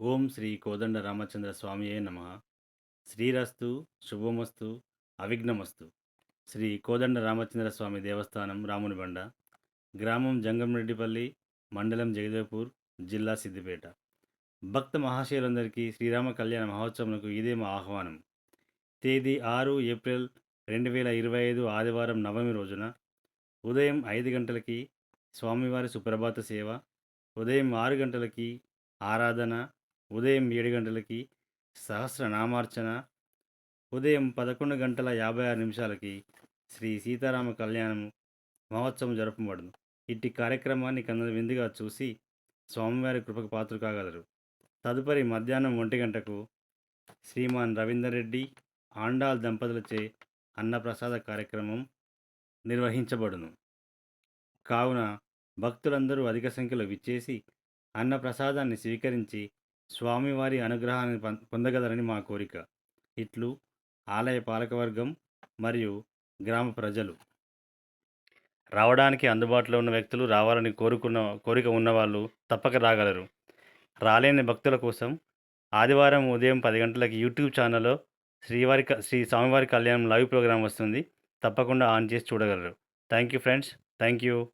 ఓం శ్రీ కోదండ రామచంద్ర స్వామియే నమ. శ్రీరస్తు శుభమస్తు అవిఘ్నమస్తు. శ్రీ కోదండ రామచంద్ర స్వామి దేవస్థానం రామునిబండ గ్రామం జంగంరెడ్డిపల్లి మండలం జగదేపూర్ జిల్లా సిద్దిపేట. భక్త మహాశయులందరికీ శ్రీరామ కళ్యాణ మహోత్సవంకు ఇదే మా ఆహ్వానం. తేదీ ఆరు ఏప్రిల్ రెండు వేల ఇరవై ఐదు ఆదివారం నవమి రోజున ఉదయం ఐదు గంటలకి స్వామివారి సుప్రభాత సేవ ఉదయం ఆరు గంటలకి ఆరాధన ఉదయం ఏడు గంటలకి సహస్రనామార్చన ఉదయం పదకొండు గంటల యాభై ఆరు నిమిషాలకి శ్రీ సీతారామ కళ్యాణం మహోత్సవం జరపబడును ఇట్టి కార్యక్రమాన్ని కన్నుల విందుగా చూసి స్వామివారి కృపకు పాత్ర కాగలరు తదుపరి మధ్యాహ్నం ఒంటి గంటకు శ్రీమాన్ రవీందర్ రెడ్డి ఆండాల్ దంపతులచే అన్నప్రసాద కార్యక్రమం నిర్వహించబడును. కావున భక్తులందరూ అధిక సంఖ్యలో విచ్చేసి అన్నప్రసాదాన్ని స్వీకరించి స్వామివారి అనుగ్రహాన్ని పొందగలరని మా కోరిక. ఇట్లు ఆలయ పాలకవర్గం మరియు గ్రామ ప్రజలు. రావడానికి అందుబాటులో ఉన్న వ్యక్తులు రావాలని కోరుకున్న కోరిక ఉన్నవాళ్ళు తప్పక రాగలరు. రాలేని భక్తుల కోసం ఆదివారం ఉదయం పది గంటలకి యూట్యూబ్ ఛానల్లో శ్రీవారి శ్రీ స్వామివారి కళ్యాణం లైవ్ ప్రోగ్రాం వస్తుంది. తప్పకుండా ఆన్ చేసి చూడగలరు. Thank you friends. Thank you